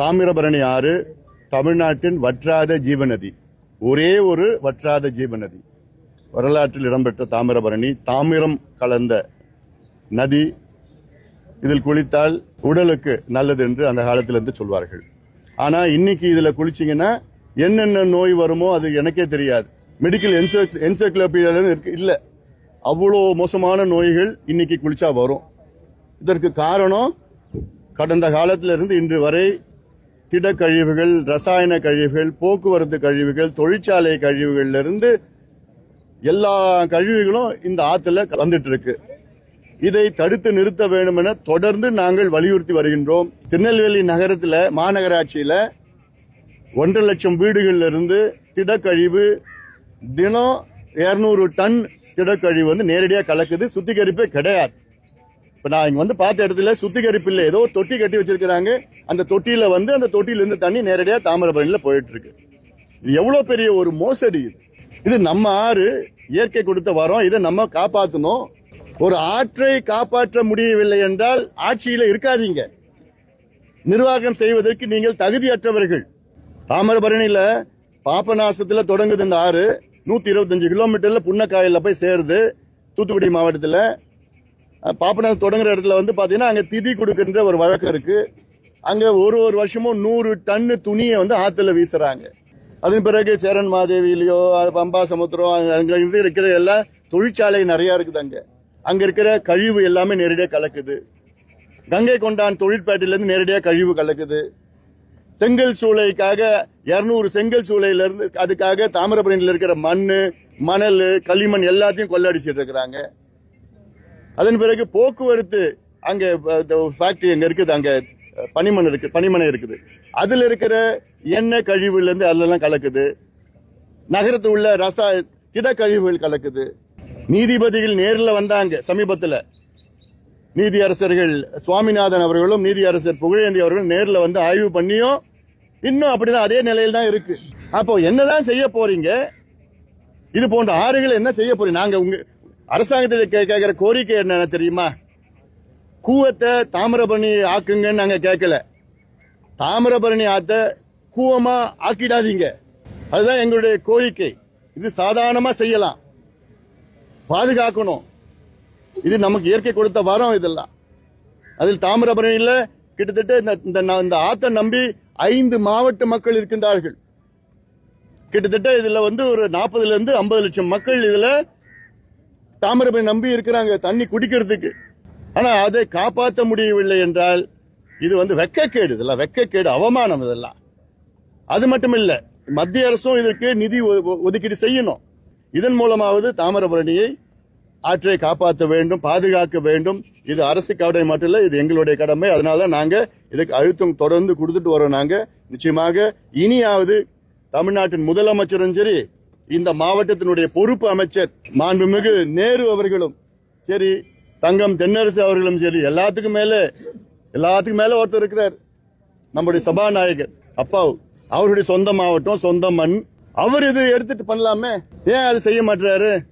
தாமிரபரணி ஆறு தமிழ்நாட்டின் வற்றாத ஜீவநதி. ஒரே ஒரு வற்றாத ஜீவநதி. வரலாற்றில் இடம்பெற்ற தாமிரபரணி தாமிரம் கலந்த நதி. இதில் குளித்தால் உடலுக்கு நல்லது என்று அந்த காலத்திலிருந்து சொல்வார்கள். ஆனா இன்னைக்கு இதுல குளிச்சீங்கன்னா என்னென்ன நோய் வருமோ அது எனக்கே தெரியாது. மெடிக்கல் என்சைக்ளோபீடியால இருக்கு இல்ல. அவ்வளோ மோசமான நோய்கள் இன்னைக்கு குளிச்சா வரும். இதற்கு காரணம் கடந்த காலத்திலிருந்து இன்று வரை திடக்கழிவுகள் ரசாயன கழிவுகள் போக்குவரத்து கழிவுகள் தொழிற்சாலை கழிவுகள்ல இருந்து எல்லா கழிவுகளும் இந்த ஆத்துல கலந்துட்டு இருக்கு இதை தடுத்து நிறுத்த வேண்டும் என தொடர்ந்து நாங்கள் வலியுறுத்தி வருகின்றோம். திருநெல்வேலி நகரத்தில் மாநகராட்சியில ஒன்றரை லட்சம் வீடுகள்ல இருந்து திடக்கழிவு தினம் 200 டன் திடக்கழிவு வந்து நேரடியாக கலக்குது. சுத்திகரிப்பே கிடையாது. இப்ப நான் இங்க வந்து பார்த்த இடத்துல சுத்திகரிப்பு இல்ல. ஏதோ தொட்டி கட்டி வச்சிருக்கிறாங்க. அந்த தொட்டியில வந்து அந்த தொட்டியில இருந்து தண்ணி நேரடியா தாமிரபரணியில போயிட்டு இருக்கு இது எவ்வளவு பெரிய ஒரு மோசடி இது. இது நம்ம ஆறு இயற்கை கொடுத்த வரோம். இதை நம்ம காப்பாத்தணும். ஒரு ஆற்றை காப்பாற்ற முடியவில்லை என்றால் ஆட்சியில இருக்காதீங்க. நிர்வாகம் செய்வதற்கு நீங்கள் தகுதியற்றவர்கள். தாமிரபரணியில பாபநாசத்துல தொடங்குது இந்த ஆறு. நூத்தி இருபத்தஞ்சு கிலோமீட்டர்ல புன்னக்காயில போய் சேருது. தூத்துக்குடி மாவட்டத்துல. அஹ் தொடங்குற இடத்துல வந்து பாத்தீங்கன்னா அங்க திதி கொடுக்கின்ற ஒரு வழக்கம் இருக்கு. அங்க ஒரு ஒரு வருஷமும் நூறு டன்னு துணியை வந்து ஆத்துல வீசுறாங்க. அதன் பிறகு சேரன் மாதேவிலையோ பம்பா சமுத்திரம் அங்கே இருக்கிற எல்லா தொழிற்சாலை நிறைய இருக்குது அங்க. அங்க இருக்கிற கழிவு எல்லாமே நேரடியாக கலக்குது. கங்கை கொண்டான் தொழிற்பேட்டையிலேருந்து நேரடியாக கழிவு கலக்குது. செங்கல் சூளைக்காக 200 செங்கல் சூளையிலிருந்து அதுக்காக தாமிரபரணியில் இருக்கிற மண் மணல் களிமண் எல்லாத்தையும் கொள்ளடிச்சிட்டு இருக்கிறாங்க. அதன் பிறகு போக்குவரத்து அங்க ஃபேக்டரி அங்க இருக்குது அங்க பனிமண் இருக்கு பனிமனை இருக்குது. அதுல இருக்கிற எண்ணெய் கழிவுல இருந்து அதெல்லாம் கலக்குது. நகரத்தில் உள்ள ரச திடக்கழிவுகள் கலக்குது. நீதிபதிகள் நேரில் வந்தாங்க சமீபத்தில். நீதியரசர்கள் சுவாமிநாதன் அவர்களும் நீதி அரசர் புகழேந்தி அவர்களும் நேரில் வந்து ஆய்வு பண்ணியும் இன்னும் அப்படிதான் அதே நிலையில் தான் இருக்கு. அப்போ என்னதான் செய்ய போறீங்க? இது போன்ற ஆறுகள் என்ன செய்ய போறீங்க? நாங்க உங்க அரசாங்கத்தில் கே- கேட்கிற கோரிக்கை என்ன தெரியுமா? கூவத்தை தாமிரபரணி ஆக்குங்கன்னு நாங்க கேட்கல தாமிரபரணி ஆத்த கூவமா ஆக்கிடாதீங்க. அதுதான் எங்களுடைய கோரிக்கை. இது சாதாரணமா செய்யலாம். பாதுகாக்கணும். இது நமக்கு இயற்கை கொடுத்த வரம் இதெல்லாம். அதில் தாமிரபரணியில கிட்டத்தட்ட இந்த- இந்த ந- இந்த ஆத்த நம்பி ஐந்து மாவட்ட மக்கள் இருக்கின்றார்கள். கிட்டத்தட்ட இதுல வந்து ஒரு நாற்பதுல இருந்து ஐம்பது லட்சம் மக்கள் இதுல தாமிரபரணி நம்பி இருக்கிறாங்க தண்ணி குடிக்கிறதுக்கு. ஆனா அதை காப்பாற்ற முடியவில்லை என்றால் இது வந்து வெக்கக்கேடு இதெல்லாம் வெக்கக்கேடு அவமானம் இதெல்லாம். அது மட்டும் இல்ல மத்திய அரசும் இதற்கு நிதி ஒ- ஒதுக்கீடு செய்யணும். இதன் மூலமாவது தாமிரபரணியை ஆற்றை காப்பாற்ற வேண்டும் பாதுகாக்க வேண்டும். இது அரசு கடமை மட்டும் இல்ல இது எங்களுடைய கடமை. அதனால தான் நாங்க இதுக்கு அழுத்தம் தொடர்ந்து கொடுத்துட்டு வரோம் நாங்க. நிச்சயமாக இனியாவது தமிழ்நாட்டின் முதலமைச்சரும் சரி இந்த மாவட்டத்தினுடைய பொறுப்பு அமைச்சர் மாண்புமிகு நேரு அவர்களும் சரி தங்கம் தென்னரசு அவர்களும் சரி எல்லாத்துக்கும் மேல எல்லாத்துக்கும் மேல ஒருத்தர் இருக்கிறார். நம்முடைய சபாநாயகர் அப்பாவு. அவருடைய சொந்த மாவட்டம் சொந்த மண். அவர் இது எடுத்துட்டு பண்ணலாமே? ஏன் அது செய்ய மாட்டாரு